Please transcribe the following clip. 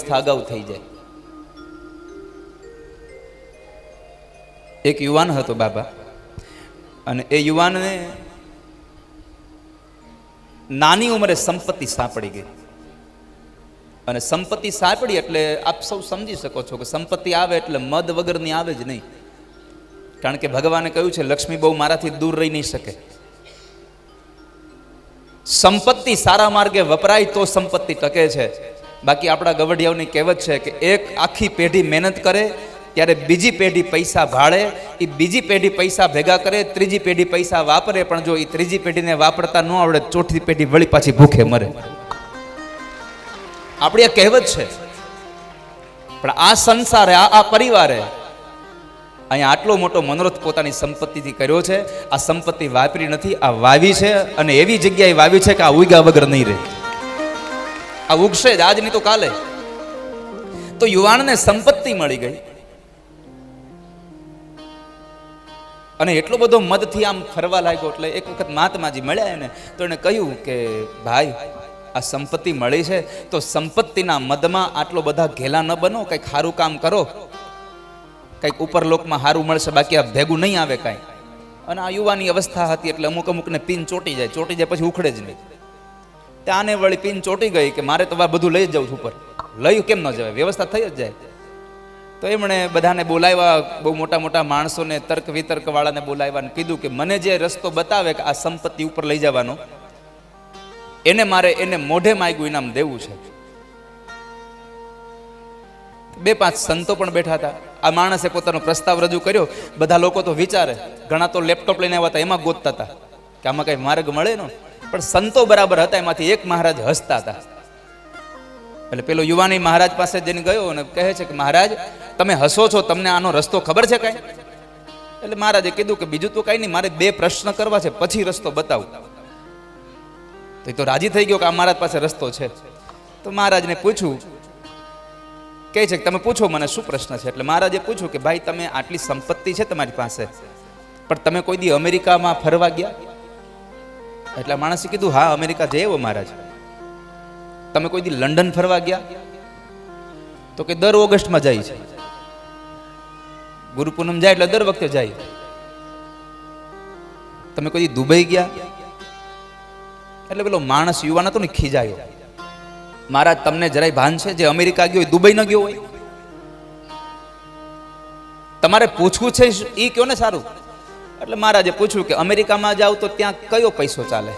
વ્યવસ્થા અગાઉ થઈ જાય. એક યુવાન હતો બાબા. અને એ યુવાનને નાની ઉંમરે સંપત્તિ સાંપડી ગઈ. અને સંપત્તિ સાંપડી એટલે આપ સૌ સમજી શકો છો કે સંપત્તિ આવે એટલે મદ વગરની આવે જ નહીં. કારણ કે ભગવાને કહ્યું છે, લક્ષ્મી બહુ મારાથી દૂર રહી નહીં શકે. સંપત્તિ સારા માર્ગે વપરાય તો સંપત્તિ ટકે છે. બાકી આપણા ગવડિયાઓની કહેવત છે કે એક આખી પેઢી મહેનત કરે, ત્યારે બીજી પેઢી પૈસા ભાળે એ બીજી પેઢી પૈસા ભેગા કરે, ત્રીજી પેઢી પૈસા વાપરે, પણ જો એ ત્રીજી પેઢીને વાપરતા ન આવડે, ચોથી પેઢી વળી પાછી ભૂખે મરે. આપણી આ કહેવત છે, પણ આ સંસારે, આ આ પરિવારે અહીંયા આટલો મોટો મનોરથ પોતાની સંપત્તિથી કર્યો છે, આ સંપત્તિ વાપરી નથી, આ વાવી છે, અને એવી જગ્યાએ વાવી છે કે આ ઉગ્યા વગર નહીં રહે. આ ઉગશે જ, આજની તો કાલે. તો યુવાનને સંપત્તિ મળી ગઈ. અને એટલો બધો મદથી આમ ફરવા લાગ્યો, એટલે એક વખત મહાત્માજી મળ્યા એને. તો એને કહ્યું કે, ભાઈ, આ સંપત્તિ મળી છે, તો સંપત્તિના મદમાં આટલો બધા ઘેલા ન બનો, કંઈક સારું કામ કરો. કંઈક ઉપર લોકમાં સારું મળશે, બાકી આ ભેગું નહીં આવે કાંઈ. અને આ યુવાની અવસ્થા હતી, એટલે અમુક અમુકને પિન ચોટી જાય. ચોટી જાય પછી ઉખડે જ નહીં. ત્યાંને વળી પીન ચોટી ગઈ કે મારે તો બધું લઈ જ જવું છું ઉપર. લયું કેમ ન જવાય? વ્યવસ્થા થઈ જ જાય. તો એમણે બધાને બોલાવ્યા, બહુ મોટા મોટા માણસોને, તર્ક વિતર્ક વાળાને બોલાવ્યા કીધું કે મને જે રસ્તો બતાવે કે આ સંપત્તિ ઉપર લઈ જવાનો, એને મારે એને મોઢે માગ્યું, ઇનામ દેવું છે. બે પાંચ સંતો પણ બેઠા હતા. આ માણસે પોતાનો પ્રસ્તાવ રજૂ કર્યો. બધા લોકો તો વિચારે, ઘણા તો લેપટોપ લઈને આવ્યા હતા, એમાં ગોતતા હતા કે આમાં કઈ માર્ગ મળે નો? પણ સંતો બરાબર હતા, એમાંથી એક મહારાજ હસતા હતા. એટલે પેલો યુવાની મહારાજ પાસે જઈને ગયો અને કહે છે કે, મહારાજ, તમે હસો છો, તમને આનો રસ્તો ખબર છે કાંઈ? એટલે મહારાજે કીધું કે, બીજું તો કાંઈ નહીં, મારે બે પ્રશ્ન કરવા છે, પછી રસ્તો બતાવું. તો એ તો રાજી થઈ ગયો કે આ મહારાજ પાસે રસ્તો છે. તો મહારાજને પૂછ્યું, કહે છે કે, તમે પૂછો મને શું પ્રશ્ન છે? એટલે મહારાજે પૂછ્યું કે, ભાઈ, તમે આટલી સંપત્તિ છે તમારી પાસે, પણ તમે કોઈ દી અમેરિકામાં ફરવા ગયા? એટલે માણસે કીધું, હા, અમેરિકા જઈએ મહારાજ. તમે કોઈ દી લંડન ફરવા ગયા? તો કે દર ઓગસ્ટમાં જાય છે. ગુરુ પૂનમ જાય એટલે દર વખતે જાય. તમે કોઈ દુબઈ ગયા? એટલે પેલો માણસ યુવાન હતો ને, ખીજાયો. મહારાજ, તમને જરાય ભાન છે જે અમેરિકા ગયો હોય, દુબઈ ન ગયો હોય? તમારે પૂછવું છે એ કયો ને સારું? એટલે મહારાજે પૂછ્યું કે અમેરિકામાં જાઓ તો ત્યાં કયો પૈસો ચાલે?